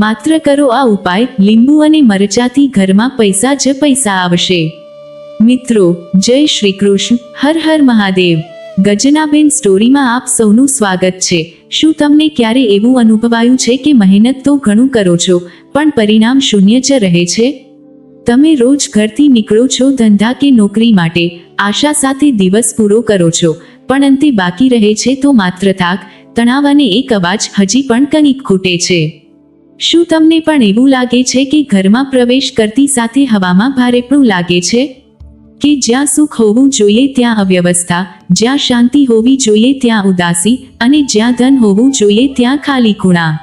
માત્ર કરો આ ઉપાય, લીંબુ અને મરચાથી ઘરમાં પૈસા જ પૈસા આવશે. મિત્રો, જય શ્રી કૃષ્ણ, હર હર મહાદેવ. ગજનાબેન સ્ટોરીમાં આપ સૌનું સ્વાગત છે. શું તમને ક્યારે એવું અનુભવાયું છે કે મહેનત તો ઘણું કરો છો, પણ પરિણામ શૂન્ય જ રહે છે? તમે રોજ ઘરથી નીકળો છો ધંધા કે નોકરી માટે, આશા સાથે દિવસ પૂરો કરો છો, પણ અંતે બાકી રહે છે તો માત્ર થાક, તણાવ અને એક અવાજ હજી પણ કંઈક ખૂટે છે. શું તમને પણ એવું લાગે છે કે ઘરમાં પ્રવેશ કરતી સાથે હવામાં ભારેપણું લાગે છે? કે જ્યાં સુખ હોવું જોઈએ ત્યાં અવ્યવસ્થા, જ્યાં શાંતિ હોવી જોઈએ ત્યાં ઉદાસી અને જ્યાં ધન હોવું જોઈએ ત્યાં ખાલી ખૂણા.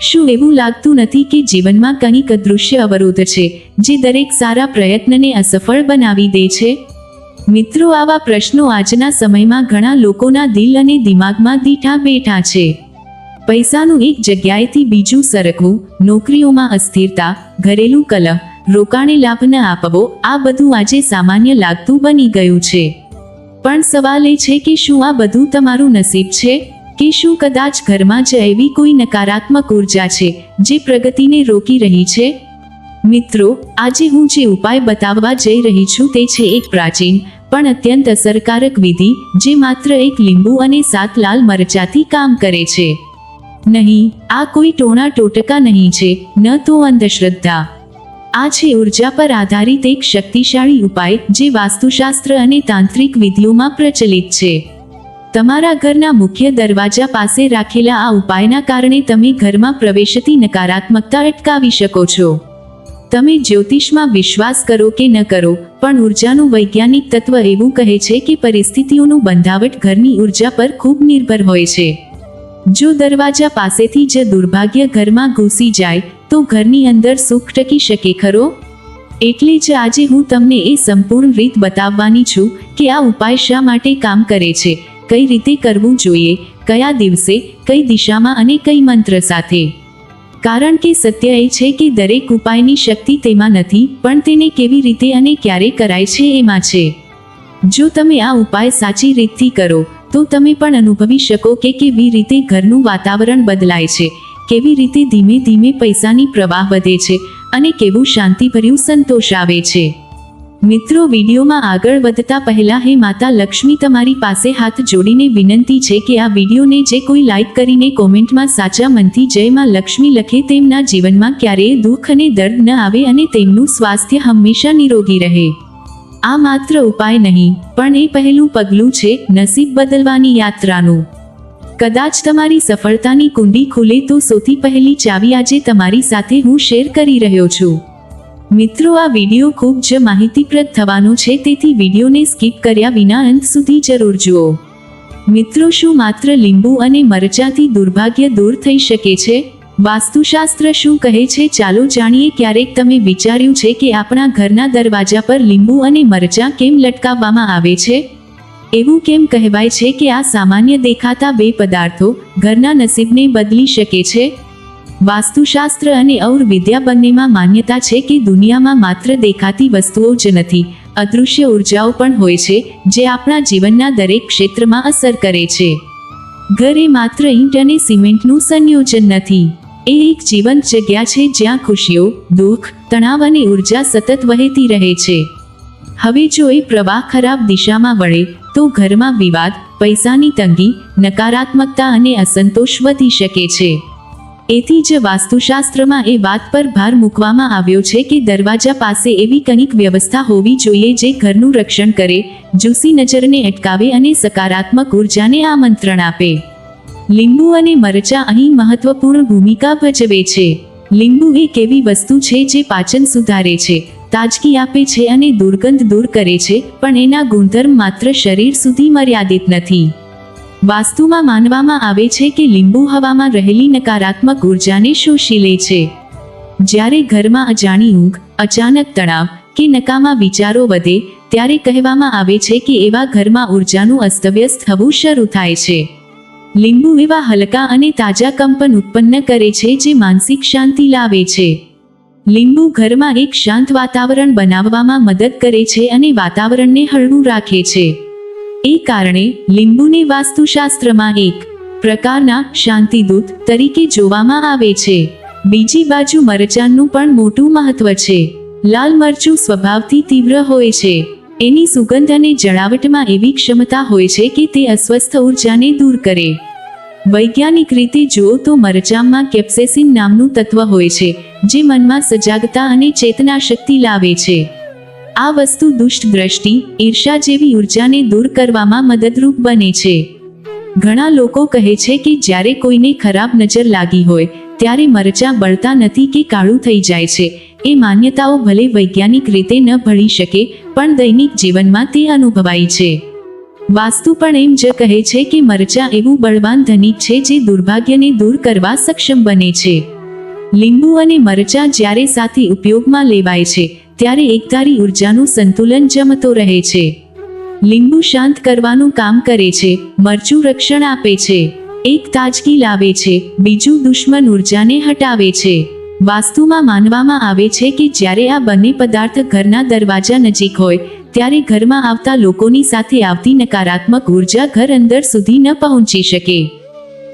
શું એવું લાગતું નથી કે જીવનમાં કંઈક અદૃશ્ય અવરોધ છે, જે દરેક સારા પ્રયત્નને અસફળ બનાવી દે છે? મિત્રો, આવા પ્રશ્નો આજના સમયમાં ઘણા લોકોના દિલ અને દિમાગમાં દીઠા બેઠા છે. પૈસાનું એક જગ્યાએથી બીજું સરકવું, નોકરીઓમાં અસ્થિરતા, ઘરેલું કલહ, રોકાણે લાભ ન આપવો, આ બધું આજે સામાન્ય લાગતું બની ગયું છે. પણ સવાલ એ છે કે શું આ બધું તમારું નસીબ છે? કે શું કદાચ ઘરમાં જ એવી કોઈ નકારાત્મક ઊર્જા છે, જે પ્રગતિને રોકી રહી છે? મિત્રો, આજે હું જે ઉપાય બતાવવા જઈ રહી છું તે છે એક પ્રાચીન, પણ અત્યંત અસરકારક વિધિ, જે માત્ર એક લીંબુ અને સાત લાલ મરચાથી કામ કરે છે. નહીં, આ કોઈ ટોણા ટોટકા નહીં છે, ન તો અંધશ્રદ્ધા. આ છે ઊર્જા પર આધારિત એક શક્તિશાળી ઉપાય, જે વાસ્તુશાસ્ત્ર અને તાંત્રિક વિધિઓમાં પ્રચલિત છે. તમારા ઘરના મુખ્ય દરવાજા પાસે રાખેલા આ ઉપાયના કારણે તમે ઘરમાં પ્રવેશતી નકારાત્મકતા અટકાવી શકો છો. તમે જ્યોતિષમાં વિશ્વાસ કરો કે ન કરો, પણ ઉર્જાનું વૈજ્ઞાનિક તત્વ એવું કહે છે કે પરિસ્થિતિઓનું બંધાવટ ઘરની ઊર્જા પર ખૂબ નિર્ભર હોય છે. જો દરવાજા પાસેથી જ દુર્ભાગ્ય ઘરમાં ઘૂસી જાય, તો ઘરની અંદર સુખ ટકી શકે ખરો? એટલે જ આજે હું તમને એ સંપૂર્ણ રીત બતાવવાની છું કે આ ઉપાય શા માટે કામ કરે છે, કઈ રીતે કરવું જોઈએ, કયા દિવસે, કઈ દિશામાં અને કઈ મંત્ર સાથે. કારણ કે સત્ય એ છે કે દરેક ઉપાયની શક્તિ તેમાં નથી, પણ તેને કેવી રીતે અને ક્યારે કરાય છે એમાં છે. જો તમે આ ઉપાય સાચી રીતથી કરો તો તમે પણ અનુભવી શકો કે કેવી રીતે ઘરનું વાતાવરણ બદલાય છે, કેવી રીતે ધીમે ધીમે પૈસાની પ્રવાહ વધે છે અને કેવું શાંતિભર્યું સંતોષ આવે છે. મિત્રો, વિડીયોમાં આગળ વધતા પહેલા હે માતા લક્ષ્મી તમારી પાસે હાથ જોડીને વિનંતી છે કે આ વિડીયોને જે કોઈ લાઈક કરીને કોમેન્ટમાં સાચા મનથી જય માં લક્ષ્મી લખે તેમના જીવનમાં ક્યારેય દુઃખ અને દર્દ ન આવે અને તેમનું સ્વાસ્થ્ય હંમેશા નિરોગી રહે. આ માત્ર ઉપાય નહીં, પણ એ પહેલું પગલું છે નસીબ બદલવાની યાત્રાનું. કદાચ તમારી સફળતાની કુંડી ખુલે તો સૌથી પહેલી ચાવી આજે તમારી સાથે હું શેર કરી રહ્યો છું. મિત્રો, આ વીડિયો ખૂબ જ માહિતીપ્રદ થવાનો છે, તેથી વિડીયોને સ્કીપ કર્યા વિના અંત સુધી જરૂર જુઓ. મિત્રો, શું માત્ર લીંબુ અને મરચાથી દુર્ભાગ્ય દૂર થઈ શકે છે? વાસ્તુશાસ્ત્ર શું કહે છે? ચાલો જાણીએ ક્યારેક તમે વિચાર્યું છે કે આપણા ઘરના દરવાજા પર લીંબુ અને મરચાં કેમ લટકાવવામાં આવે છે? એવું કેમ કહેવાય છે કે આ સામાન્ય દેખાતા બે પદાર્થો ઘરના નસીબને બદલી શકે છે? વાસ્તુશાસ્ત્ર અને ઔર વિદ્યા બંનેમાં માન્યતા છે કે દુનિયામાં માત્ર દેખાતી વસ્તુઓ જ નથી, અદૃશ્ય ઉર્જાઓ પણ હોય છે, જે આપણા જીવનના દરેક ક્ષેત્રમાં અસર કરે છે. ઘરે માત્ર ઈંટ અને સિમેન્ટનું સંયોજન નથી. એ એક જીવંત જગ્યા છે જ્યાં ખુશીઓ, દુઃખ, તણાવ અને ઊર્જા સતત વહેતી રહે છે. હવે જો એ પ્રવાહ ખરાબ દિશામાં વળે, તો ઘરમાં વિવાદ, પૈસાની તંગી, નકારાત્મકતા અને અસંતોષ વધી શકે છે. એથી જ વાસ્તુશાસ્ત્રમાં એ વાત પર ભાર મૂકવામાં આવ્યો છે કે દરવાજા પાસે એવી કંઈક વ્યવસ્થા હોવી જોઈએ જે ઘરનું રક્ષણ કરે, જુસી નજરને અટકાવે અને સકારાત્મક ઉર્જાને આમંત્રણ આપે. લીંબુ અને મરચા અહીં મહત્વપૂર્ણ ભૂમિકા ભજવે છે. લીંબુ એક એવી વસ્તુ છે જે પાચન સુધારે છે, તાજગી આપે છે અને દુર્ગંધ દૂર કરે છે, પણ એના ગુણધર્મ માત્ર શરીર સુધી મર્યાદિત નથી. વાસ્તુમાં માનવામાં આવે છે કે લીંબુ હવામાં રહેલી નકારાત્મક ઉર્જાને શોષી લે છે. જ્યારે ઘરમાં અજાણી ઊંઘ, અચાનક તણાવ કે નકામા વિચારો વધે, ત્યારે કહેવામાં આવે છે કે એવા ઘરમાં ઉર્જાનું અસ્તવ્યસ્ત થવું શરૂ થાય છે. લીંબુ એવા હલકા અને તાજા કંપન ઉત્પન્ન કરે છે જે માનસિક શાંતિ લાવે છે. લીંબુ ઘરમાં એક શાંત વાતાવરણ બનાવવામાં મદદ કરે છે અને વાતાવરણને હળવું રાખે છે. એ કારણે લીંબુને વાસ્તુશાસ્ત્રમાં એક પ્રકારના શાંતિદૂત તરીકે જોવામાં આવે છે. બીજી બાજુ મરચાંનું પણ મોટું મહત્વ છે. લાલ મરચું સ્વભાવથી તીવ્ર હોય છે. એની સુગંધ અને જણાવટમાં એવી ક્ષમતા હોય છે કે તે અસ્વસ્થ ઉર્જાને દૂર કરે. વૈજ્ઞાનિક રીતે જુઓ તો મરચાંમાં કેપ્સેસિન નામનું તત્વ હોય છે, જે મનમાં સજાગતા અને ચેતના શક્તિ લાવે છે. આ વસ્તુ દુષ્ટ દ્રષ્ટિ ઈર્ષા જેવી ઉર્જાને દૂર કરવામાં મદદરૂપ બને છે. ઘણા લોકો કહે છે કે જ્યારે કોઈને ખરાબ નજર લાગી હોય ત્યારે મરચાં બળતા નથી કે કાળું થઈ જાય છે. એ માન્યતાઓ ભલે વૈજ્ઞાનિક રીતે ન ભળી શકે, પણ દૈનિક જીવનમાં તે અનુભવાય છે. વાસ્તુ પણ એમ જ કહે છે કે મરચાં એવું બળવાન ધનિક છે જે દુર્ભાગ્યને દૂર કરવા સક્ષમ બને છે. લીંબુ અને મરચાં જ્યારે સાથે ઉપયોગમાં લેવાય છે, ત્યારે એકધારી ઉર્જાનું સંતુલન જમતો રહે છે. લીંબુ શાંત કરવાનું કામ કરે છે, મરચું રક્ષણ આપે છે. એક તાજગી લાવે છે, બીજું દુશ્મન ઉર્જાને હટાવે છે. વાસ્તુમાં માનવામાં આવે છે કે જ્યારે આ બંને પદાર્થ ઘરના દરવાજા નજીક હોય, ત્યારે ઘરમાં આવતા લોકોની સાથે આવતી નકારાત્મક ઊર્જા ઘર અંદર સુધી ન પહોંચી શકે.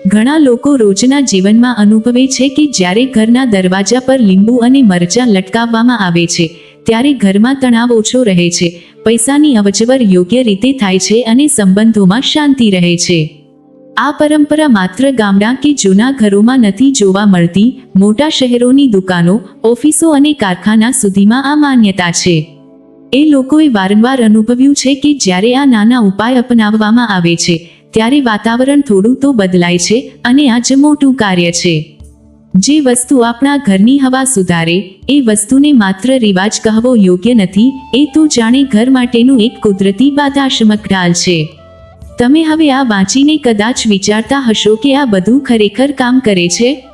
ઘણા લોકો રોજના જીવનમાં અનુભવે છે કે જ્યારે ઘરના દરવાજા પર લીંબુ અને મરચાં લટકાવવામાં આવે છે, ત્યારે ઘરમાં તણાવ ઓછો રહે છે, પૈસાની અવજવર યોગ્ય રીતે થાય છે અને સંબંધોમાં શાંતિ રહે છે. આ પરંપરા માત્ર ગામડા કે જૂના ઘરોમાં નથી જોવા મળતી, મોટા શહેરોની દુકાનો, ઓફિસો અને કારખાના સુધીમાં આ માન્યતા છે. એ લોકોએ વારંવાર અનુભવ્યું છે કે જ્યારે આ નાના ઉપાય અપનાવવામાં આવે છે, ત્યારે વાતાવરણ થોડું તો બદલાય છે અને આ જ મોટું કાર્ય છે. જે વસ્તુ આપણા ઘરની હવા સુધારે, એ વસ્તુને માત્ર રિવાજ કહેવો યોગ્ય નથી, એ તો જાણે ઘર માટેનું એક કુદરતી બાધાશમક ઢાલ છે. તમે હવે આ વાંચીને કદાચ વિચારતા હશો કે આ બધું ખરેખર કામ કરે છે?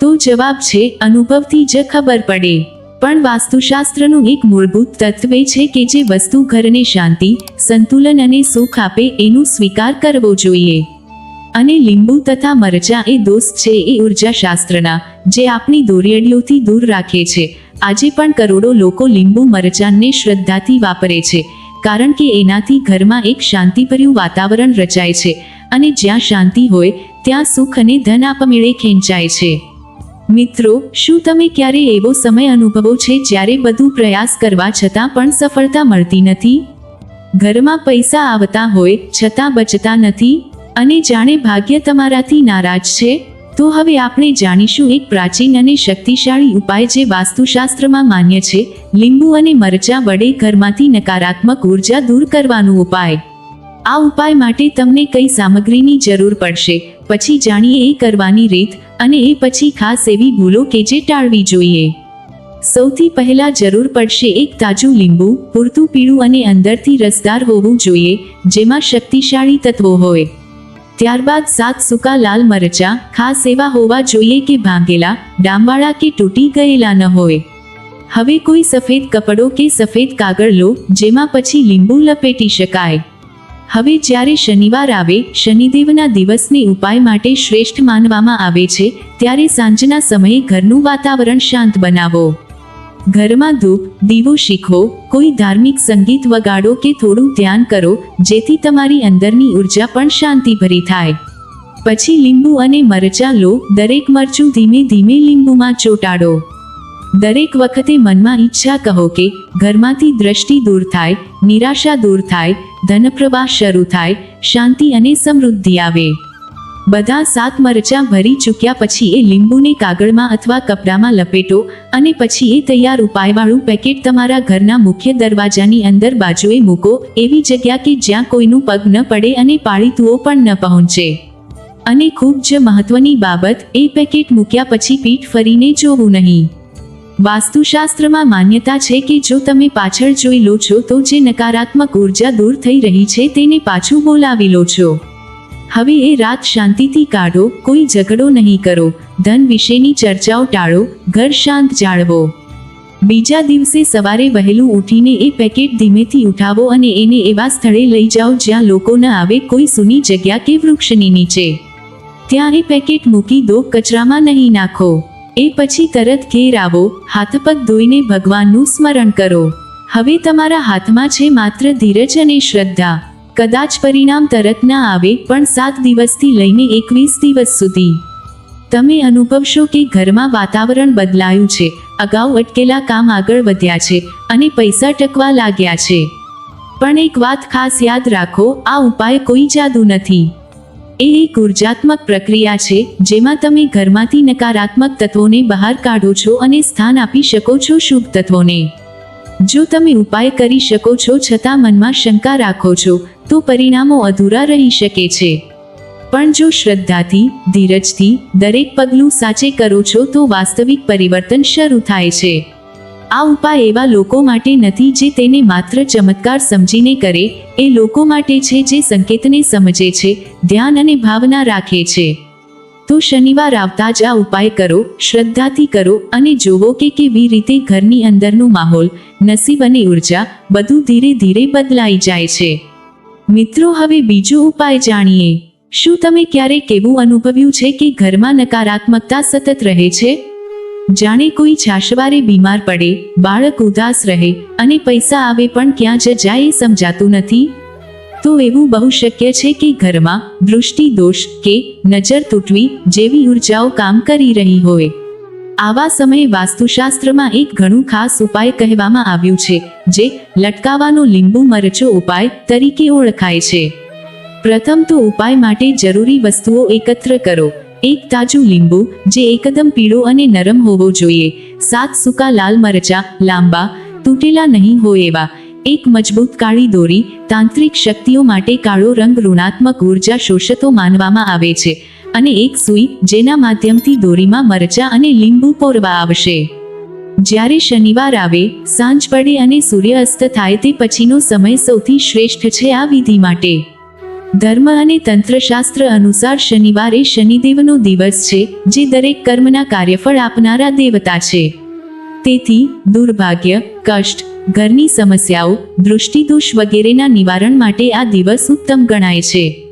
તો જવાબ છે, અનુભવથી જ ખબર પડે. પણ વાસ્તુશાસ્ત્રનું એક મૂળભૂત તત્વ છે કે જે વસ્તુ ઘરને શાંતિ, સંતુલન અને સુખ આપે એનું સ્વીકાર કરવો જોઈએ. અને લીંબુ તથા મરચા એ દોસ્ત છે એ ઉર્જાશાસ્ત્રના, જે આપણી દોરિયડીઓથી દૂર રાખે છે. આજે પણ કરોડો લોકો લીંબુ મરચાંને શ્રદ્ધાથી વાપરે છે. કારણ કે એનાથી ઘરમાં એક શાંતિભર્યું વાતાવરણ રચાય છે અને જ્યાં શાંતિ હોય, ત્યાં સુખ અને ધન આપમેળે ખેંચાય છે. મિત્રો, શું તમે ક્યારે એવો સમય અનુભવો છે જ્યારે બધું પ્રયાસ કરવા છતાં પણ સફળતા મળતી નથી? ઘરમાં પૈસા આવતા હોય, છતાં બચતા નથી અને જાણે ભાગ્ય તમારાથી નારાજ છે? તો હવે આપણે જાણીશું એક પ્રાચીન અને શક્તિશાળી ઉપાય જે વાસ્તુશાસ્ત્રમાં માન્ય છે, લીંબુ અને મરચા વડે ઘરમાંથી નકારાત્મક ઊર્જા દૂર કરવાનો ઉપાય. આ ઉપાય માટે તમને કઈ સામગ્રીની જરૂર પડશે, પછી જાણીએ એ કરવાની રીત, અને એ પછી ખાસ એવી ભૂલો કે જે ટાળવી જોઈએ. સૌથી પહેલા જરૂર પડશે એક તાજું લીંબુ, પૂરતું પીળું અને અંદરથી રસદાર હોવું જોઈએ, જેમાં શક્તિશાળી તત્વો હોય. ત્યારબાદ સાત સૂકા લાલ મરચા, ખાસ એવા હોવા જોઈએ કે ભાંગેલા, ડામવાળા કે તૂટી ગયેલા ન હોય. હવે કોઈ સફેદ કપડો કે સફેદ કાગળ લો, જેમાં પછી લીંબુ લપેટી શકાય. હવે જ્યારે શનિવાર આવે, શનિદેવના દિવસને ઉપાય માટે શ્રેષ્ઠ માનવામાં આવે છે, ત્યારે સાંજના સમયે ઘરનું વાતાવરણ શાંત બનાવો. ઘરમાં ધૂપ, દીવો શીખો, કોઈ ધાર્મિક સંગીત વગાડો કે થોડું ધ્યાન કરો, જેથી તમારી અંદરની ઊર્જા પણ શાંતિભરી થાય. પછી લીંબુ અને મરચાં લો, દરેક મરચું ધીમે ધીમે લીંબુમાં ચોંટાડો. દરેક વખતે મનમાં ઈચ્છા કહો કે, ઘરમાંથી દ્રષ્ટિ દૂર થાય, નિરાશા દૂર થાય, ધનપ્રવાહ શરૂ થાય, શાંતિ અને સમૃદ્ધિ આવે. બધા સાત મરચાં ભરી ચૂક્યા પછી એ લીંબુને કાગળમાં અથવા કપડામાં લપેટો અને પછી એ તૈયાર ઉપાયવાળું પેકેટ તમારા ઘરના મુખ્ય દરવાજાની અંદર બાજુએ મૂકો, એવી જગ્યા કે જ્યાં કોઈનું પગ ન પડે અને પાળીતુઓ પણ ન પહોંચે. અને ખૂબ જ મહત્વની બાબત, એ પેકેટ મૂક્યા પછી પીઠ ફરીને જોવું નહીં. વાસ્તુશાસ્ત્રમાં માન્યતા છે કે જો તમે પાછળ જોઈ લો છો તો જે નકારાત્મક ઊર્જા દૂર થઈ રહી છે તેને પાછું બોલાવી લો છો. હવે એ રાત શાંતિથી કાઢો, કોઈ ઝઘડો નહીં કરો. ધન વિશેની ચર્ચાઓ ટાળો, ઘર શાંત જાળવો. બીજા દિવસે સવારે વહેલું ઉઠીને એ પેકેટ ધીમેથી ઉઠાવો અને એને એવા સ્થળે લઈ જાઓ જ્યાં લોકો ન આવે, કોઈ સૂની જગ્યા કે વૃક્ષની નીચે. ત્યાં એ પેકેટ મૂકી દો, કચરામાં નહીં નાખો. એ પછી તરત ઘેર આવો હાથપગ ધોઈને ભગવાનનું સ્મરણ કરો. હવે તમારા હાથમાં છે માત્ર ધીરજ અને શ્રદ્ધા. કદાચ પરિણામ તરત ના આવે, પણ સાત દિવસથી લઈને એકવીસ દિવસ સુધી. તમે અનુભવશો કે ઘરમાં વાતાવરણ બદલાયું છે, અગાઉ અટકેલા કામ આગળ વધ્યા છે, અને પૈસા ટકવા લાગ્યા છે. પણ એક વાત ખાસ યાદ રાખો, આ ઉપાય કોઈ જાદુ નથી. એ એક ઉર્જાત્મક પ્રક્રિયા છે, જેમાં તમે ઘરમાંથી નકારાત્મક તત્વોને બહાર કાઢો છો અને સ્થાન આપી શકો છો શુભ તત્વોને. જો તમે ઉપાય કરી શકો છો છતાં મનમાં શંકા રાખો છો, તો પરિણામો અધૂરા રહી શકે છે. પણ જો શ્રદ્ધાથી, ધીરજથી, દરેક પગલું સાચે કરો છો, તો વાસ્તવિક પરિવર્તન શરૂ થાય છે. આ ઉપાય એવા લોકો માટે નથી જે તેને માત્ર ચમત્કાર સમજીને કરે, એ લોકો માટે છે જે સંકેતને સમજે છે, ધ્યાન અને ભાવના રાખે છે. તો શનિવાર આવતા જ આ ઉપાય કરો, શ્રદ્ધાથી કરો અને જુઓ કે કેવી રીતે ઘરની અંદરનું માહોલ, નસીબ અને ઊર્જા બધું ધીરે ધીરે બદલાઈ જાય છે. મિત્રો, હવે બીજો ઉપાય જાણીએ. શું તમે ક્યારેક એવું અનુભવ્યું છે કે ઘરમાં નકારાત્મકતા સતત રહે છે? જાણે કોઈ છાશવારે બીમાર પડે, બાળક ઉદાસ રહે અને પૈસા આવે પણ ક્યાં જ જાય એ સમજાતું નથી? તો એવું બહુ શક્ય છે કે ઘરમાં દૃષ્ટિ દોષ કે નજર તૂટવી જેવી ઉર્જાઓ કામ કરી રહી હોય. આવા સમયે વાસ્તુશાસ્ત્રમાં એક ઘણું ખાસ ઉપાય કહેવામાં આવ્યું છે, જે લટકાવાનો લીંબુ મરચો ઉપાય તરીકે ઓળખાય છે. પ્રથમ તો ઉપાય માટે જરૂરી વસ્તુઓ એકત્ર કરો. એક તાજું લીંબુ, જે એકદમ પીળો અને નરમ હોવો જોઈએ. સાત સૂકા લાલ મરચા લાંબા, તૂટેલા નહીં હોય એવા. એક મજબૂત કાળી દોરી તાંત્રિક શક્તિઓ માટે કાળો રંગ ઋણાત્મક ઊર્જા શોષતો માનવામાં આવે છે અને એક સૂઈ જેના માધ્યમથી દોરીમાં મરચા અને લીંબુ પોરવા આવશે. જ્યારે શનિવાર આવે, સાંજ પડે અને સૂર્ય અસ્ત થાય તે પછીનો સમય સૌથી શ્રેષ્ઠ છે આ વિધિ માટે. ધર્મ અને તંત્રશાસ્ત્ર અનુસાર શનિવાર શનિદેવનો દિવસ છે, જે દરેક કર્મના કાર્યફળ આપનારા દેવતા છે. તેથી દુર્ભાગ્ય, કષ્ટ ઘરની સમસ્યાઓ, દૃષ્ટિદોષ વગેરેના નિવારણ માટે આ દિવસ ઉત્તમ ગણાય છે.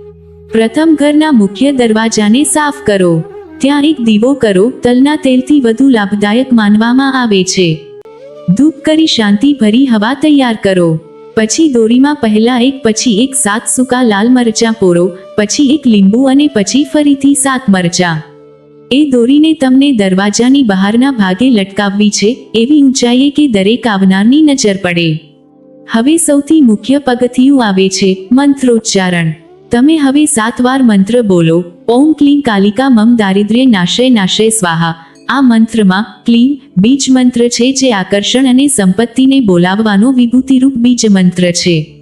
પ્રથમ ઘરના મુખ્ય દરવાજાને સાફ કરો. ત્યાં એક દીવો કરો, તલના તેલથી વધુ લાભદાયક માનવામાં આવે છે. ધૂપ કરી શાંતિ ભરી હવા તૈયાર કરો. પછી દોરીમાં પહેલા એક, પછી એક સાત સૂકા લાલ મરચાં પોરો, પછી એક લીંબુ અને પછી ફરીથી સાત મરચાં. એ દોરીને તમને દરવાજાની બહારના ભાગે લટકાવવી છે, એવી ઊંચાઈએ કે દરેક આવનારની નજર પડે. હવે સૌથી મુખ્ય પગથિયું આવે છે, મંત્રોચ્ચારણ. તમે હવે સાત વાર મંત્ર બોલો, ઓમ ક્લીમ કાલિકા મમ દારિદ્ર્ય નાશય નાશય સ્વાહા. આ મંત્રમાં ક્લીમ બીજ મંત્ર છે જે આકર્ષણ અને સંપત્તિને બોલાવવાનો વિભૂતિરૂપ બીજ મંત્ર છે.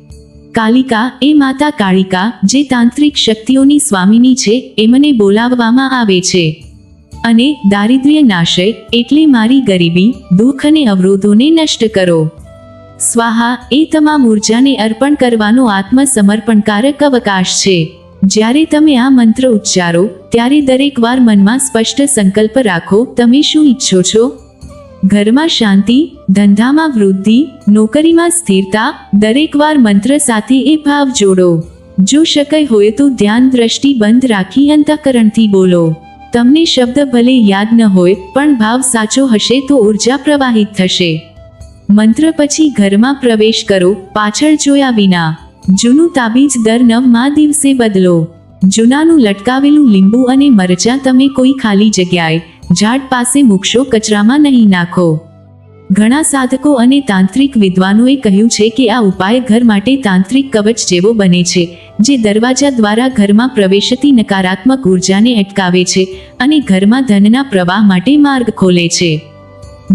કાલિકા એ માતા કાળિકા, જે તાંત્રિક શક્તિઓની સ્વામીની છે, એમને બોલાવવામાં આવે છે. અને દારિદ્ર્ય નાશય એટલે મારી ગરીબી, દુઃખ અને અવરોધોને નષ્ટ કરો. સ્વાહા, એ તમામ ઉર્જાને અર્પણ કરવાનો આત્મસમર્પણકારક અવકાશ છે. જ્યારે તમે આ મંત્ર ઉચ્ચારો, ત્યારે દરેક વાર મનમાં સ્પષ્ટ સંકલ્પ રાખો, તમે શું ઈચ્છો છો? ઘરમાં શાંતિ, ધંધામાં વૃદ્ધિ, નોકરીમાં સ્થિરતા, દરેક વાર મંત્ર સાથે એ ભાવ જોડો. જો શક્ય હોય તો ધ્યાન દ્રષ્ટિ બંધ રાખી અંતઃકરણથી બોલો. તમને શબ્દ ભલે યાદ ન હોય, પણ ભાવ સાચો હશે તો ઊર્જા પ્રવાહિત થશે. મંત્ર પછી ઘરમાં પ્રવેશ કરો, પાછળ જોયા વિના. જૂનું તાબીજ દર નવમા દિવસે બદલો. જૂનાનું લટકાવેલું લીંબુ અને મરચાં તમે કોઈ ખાલી જગ્યાએ, ઝાડ પાસે મૂકશો, કચરામાં નહીં નાખો. ઘણા સાધકો અને તાંત્રિક વિદ્વાનોએ કહ્યું છે કે આ ઉપાય ઘર માટે તાંત્રિક કવચ જેવો બને છે, જે દરવાજા દ્વારા ઘરમાં પ્રવેશતી નકારાત્મક ઉર્જાને અટકાવે છે અને ઘરમાં ધનના પ્રવાહ માટે માર્ગ ખોલે છે.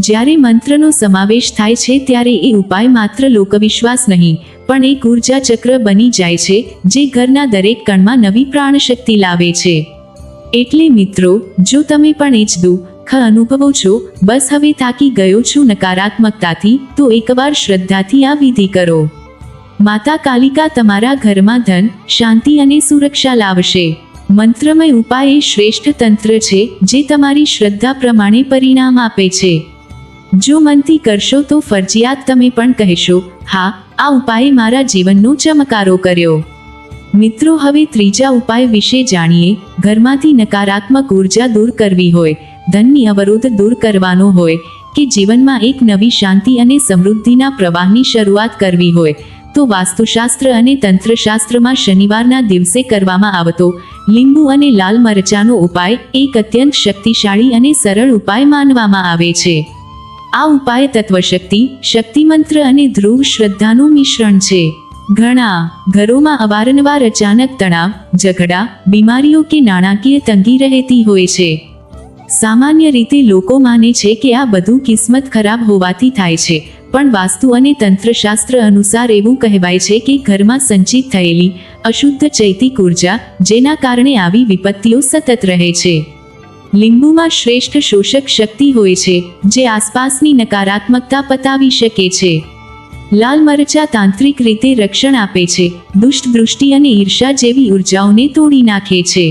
જ્યારે મંત્રનો સમાવેશ થાય છે ત્યારે એ ઉપાય માત્ર લોકવિશ્વાસ નહીં, પણ એક ઊર્જા ચક્ર બની જાય છે, જે ઘરના દરેક કણમાં નવી પ્રાણશક્તિ લાવે છે. એટલે મિત્રો, જો તમે પણ એ જ દુઃખ અનુભવો છો બસ હવે થાકી ગયો છું નકારાત્મકતાથી, તો એકવાર શ્રદ્ધાથી આ વિધિ કરો. માતા કાલિકા તમારા ઘરમાં ધન, શાંતિ અને સુરક્ષા લાવશે. મંત્રમય ઉપાય એ શ્રેષ્ઠ તંત્ર છે, જે તમારી શ્રદ્ધા પ્રમાણે પરિણામ આપે છે. જો મનથી કરશો તો ફરજિયાત તમે પણ કહેશો, હા, આ ઉપાયે મારા જીવનનો ચમકારો કર્યો. મિત્રો, હવે ત્રીજા ઉપાય વિશે જાણીએ. ઘરમાંથી નકારાત્મક ઊર્જા દૂર કરવી હોય. ધનની અવરોધ દૂર કરવાનો હોય, કે જીવનમાં એક નવી શાંતિ અને સમૃદ્ધિના પ્રવાહની શરૂઆત કરવી હોય, તો વાસ્તુશાસ્ત્ર અને તંત્રશાસ્ત્રમાં શનિવારના દિવસે કરવામાં આવતો લીંબુ અને લાલ મરચાનો ઉપાય એક અત્યંત શક્તિશાળી અને સરળ ઉપાય માનવામાં આવે છે. આ ઉપાય તત્વશક્તિ, શક્તિમંત્ર અને ધ્રુવ શ્રદ્ધાનું મિશ્રણ છે. ઘણા ઘરોમાં અવારનવાર અચાનક તણાવ, ઝઘડા, બીમારીઓ કે નાણાકીય તંગી રહેતી હોય છે. સામાન્ય રીતે લોકો માને છે કે આ બધું કિસ્મત ખરાબ હોવાથી થાય છે, પણ વાસ્તુ અને તંત્રશાસ્ત્ર અનુસાર એવું કહેવાય છે કે ઘરમાં સંચિત થયેલી અશુદ્ધ ચૈતિક ઊર્જા, જેના કારણે આવી વિપત્તિઓ સતત રહે છે. લીંબુમાં શ્રેષ્ઠ શોષક શક્તિ હોય છે, જે આસપાસની નકારાત્મકતા પતાવી શકે છે. લાલ મરચા તાંત્રિક રીતે રક્ષણ આપે છે, દુષ્ટ દૃષ્ટિ અને ઈર્ષા જેવી ઉર્જાઓને તોડી નાખે છે.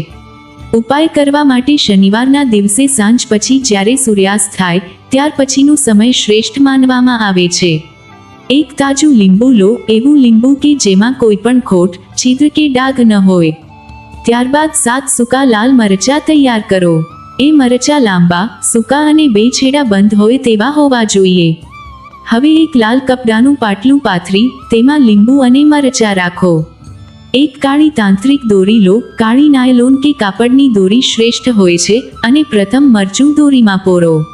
ઉપાય કરવા માટે શનિવારના દિવસે સાંજ પછી જ્યારે સૂર્યાસ્ત થાય, ત્યાર પછીનો સમય શ્રેષ્ઠ માનવામાં આવે છે. એક તાજું લીંબુ લો, એવું લીંબુ કે જેમાં કોઈ પણ ખોટ, છિદ્ર કે ડાઘ ન હોય. ત્યારબાદ સાત સૂકા લાલ મરચા તૈયાર કરો. એ મરચા લાંબા, સૂકા અને બે છેડા બંધ હોય તેવા હોવા જોઈએ. હવે એક લાલ કપડાનું પાટલું પાથરી, તેમાં લીંબુ અને મરચા રાખો. એક કાળી તાંત્રિક દોરી લો, કાળી નાયલોન કે કાપડની દોરી શ્રેષ્ઠ હોય છે, અને પ્રથમ મરચું દોરીમાં પોરો.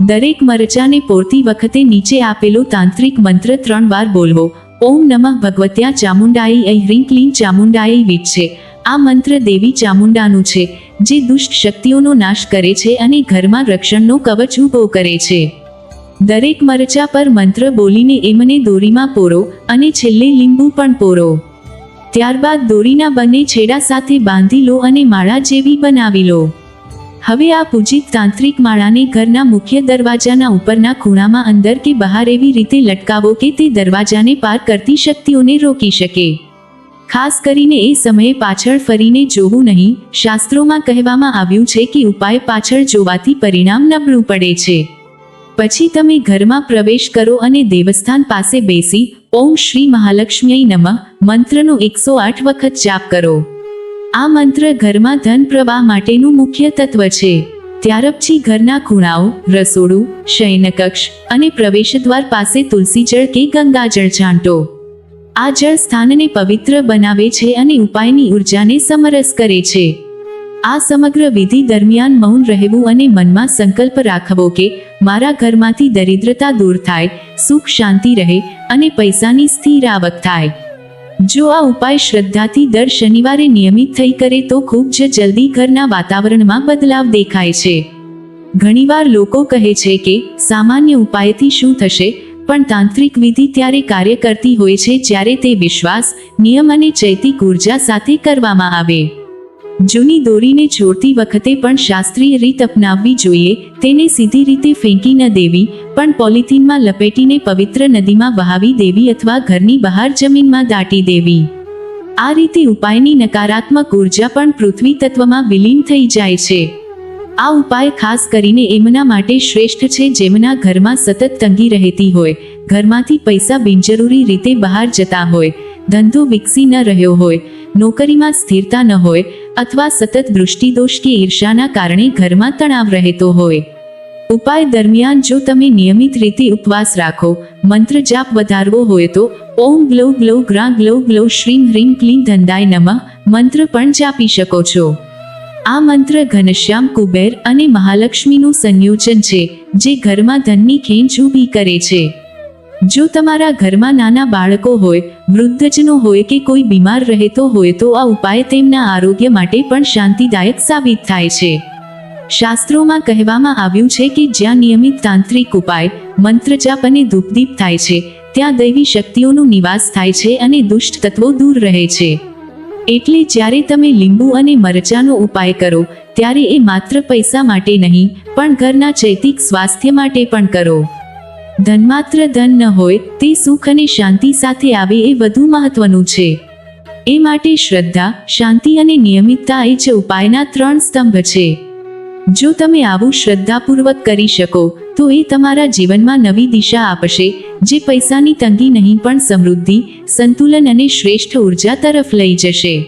દરેક મરચાને પોરતી વખતે નીચે આપેલો તાંત્રિક મંત્ર ત્રણ વાર બોલવો. ઓમ નમઃ ભગવત્યા ચામુંડાઈ ઐ હ્રીં ક્લીં ચામુંડાઈ વીજ છે. આ મંત્ર દેવી ચામુંડાનું છે, જે દુષ્ટ શક્તિઓનો નાશ કરે છે અને ઘરમાં રક્ષણનો કવચ ઊભો કરે છે. દરેક મરચા પર મંત્ર બોલીને એમને દોરીમાં પોરો, અને છેલ્લે લીંબુ પણ પોરો. ત્યારબાદ દોરીના બંને છેડા સાથે બાંધી લો અને માળા જેવી બનાવી લો. હવે આ પૂજિત તાંત્રિક માળાને ઘરના મુખ્ય દરવાજાના ઉપરના ખૂણામાં અંદર કે બહાર એવી રીતે લટકાવો કે તે દરવાજાને પાર કરતી શક્તિઓને રોકી શકે. ખાસ કરીને એ સમયે પાછળ ફરીને જોવું નહીં, શાસ્ત્રોમાં કહેવામાં આવ્યું છે કે ઉપાય પાછળ જોવાથી પરિણામ નબળું પડે છે. પછી તમે ઘરમાં પ્રવેશ કરો અને દેવસ્થાન પાસે બેસી ઓમ શ્રી મહાલક્ષ્મી નમઃ મંત્રનો એકસો આઠ વખત જાપ કરો. આ મંત્ર ઘરમાં ધન પ્રવાહ માટેનું મુખ્ય તત્વ છે. ત્યાર પછી ઘરના ખૂણાઓ, રસોડું, શયનકક્ષ અને પ્રવેશદ્વાર પાસે તુલસી જળ કે ગંગાજળ છાંટો. આ જળ સ્થાનને પવિત્ર બનાવે છે અને ઉપાયની ઉર્જાને સમરસ કરે છે. આ સમગ્ર વિધિ દરમિયાન મૌન રહેવું અને મનમાં સંકલ્પ રાખવો કે મારા ઘરમાંથી દરિદ્રતા દૂર થાય, સુખ શાંતિ રહે અને પૈસાની સ્થિર આવક થાય. જો આ ઉપાય શ્રદ્ધાથી દર શનિવારે નિયમિત થઈ કરે તો ખૂબ જ જલ્દી ઘરના વાતાવરણમાં બદલાવ દેખાય છે. ઘણીવાર લોકો કહે છે કે, સામાન્ય ઉપાયથી શું થશે, પણ તાંત્રિક વિધિ ત્યારે કાર્ય કરતી હોય છે જ્યારે તે વિશ્વાસ, નિયમ અને ચૈતિક ઊર્જા સાથે કરવામાં આવે. જૂની દોરીને છોડતી વખતે પણ શાસ્ત્રીય રીત અપનાવવી જોઈએ, તેને સીધી રીતે ફેંકી ન દેવી, પણ પોલિથીનમાં લપેટીને પવિત્ર નદીમાં વહાવી દેવી અથવા ઘરની બહાર જમીનમાં દાટી દેવી. આ રીતે ઉપાયની નકારાત્મક ઊર્જા પણ પૃથ્વી તત્વમાં વિલીન થઈ જાય છે. આ ઉપાય ખાસ કરીને એમના માટે શ્રેષ્ઠ છે જેમના ઘરમાં સતત તંગી રહેતી હોય, ઘરમાંથી પૈસા બિનજરૂરી રીતે બહાર જતા હોય, ધંધો વિકસી ન રહ્યો હોય, નોકરીમાં સ્થિરતા ન હોય અથવા સતત દૃષ્ટિદોષ કે ઈર્ષાના કારણે ઘરમાં તણાવ રહેતો હોય. ઉપાય દરમિયાન જો તમે નિયમિત રીતે ઉપવાસ રાખો, મંત્ર જાપ વધારવો હોય તો, ઓમ ગ્લો ગ્લો ગ્રા ગ્લો ગ્લો શ્રીમ હ્રીમ ક્લીમ ધંધાય નમઃ, મંત્ર પણ જાપી શકો છો. આ મંત્ર ઘનશ્યામ કુબેર અને મહાલક્ષ્મીનું સંયોજન છે, જે ઘરમાં ધનની ખેંચ ઊભી કરે છે. જો તમારા ઘરમાં નાના બાળકો હોય, વૃદ્ધજનો હોય કે કોઈ બીમાર રહેતો હોય તો આ ઉપાય તેમના આરોગ્ય માટે પણ શાંતિદાયક સાબિત થાય છે. શાસ્ત્રોમાં કહેવામાં આવ્યું છે કે જ્યાં નિયમિત તાંત્રિક ઉપાય, મંત્રજાપ અને ધૂપદીપ થાય છે, ત્યાં દૈવી શક્તિઓનો નિવાસ થાય છે અને દુષ્ટ તત્વો દૂર રહે છે. એટલે જ્યારે તમે લીંબુ અને મરચાનો ઉપાય કરો, ત્યારે એ માત્ર પૈસા માટે નહીં, પણ ઘરના ચૈતિક સ્વાસ્થ્ય માટે પણ કરો. ધન માત્ર ધન ન હોય, તે સુખ અને શાંતિ સાથે આવે એ વધુ મહત્વનું છે. એ માટે શ્રદ્ધા, શાંતિ અને નિયમિતતા એ જ ઉપાયના ત્રણ સ્તંભ છે. જો તમે આવું શ્રદ્ધાપૂર્વક કરી શકો, તો એ તમારા જીવનમાં નવી દિશા આપશે, જે પૈસાની તંગી નહીં પણ સમૃદ્ધિ, સંતુલન અને શ્રેષ્ઠ ઊર્જા તરફ લઈ જશે.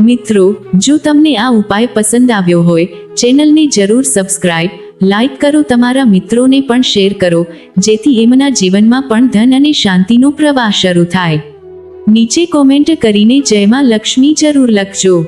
મિત્રો, જો તમને આ ઉપાય પસંદ આવ્યો હોય, ચેનલને જરૂર સબસ્ક્રાઇબ લાઈક કરો, તમારા મિત્રોને પણ શેર કરો, જેથી એમના જીવનમાં પણ ધન અને શાંતિનો પ્રવાહ શરૂ થાય. નીચે કોમેન્ટ કરીને જયમાં લક્ષ્મી જરૂર લખજો.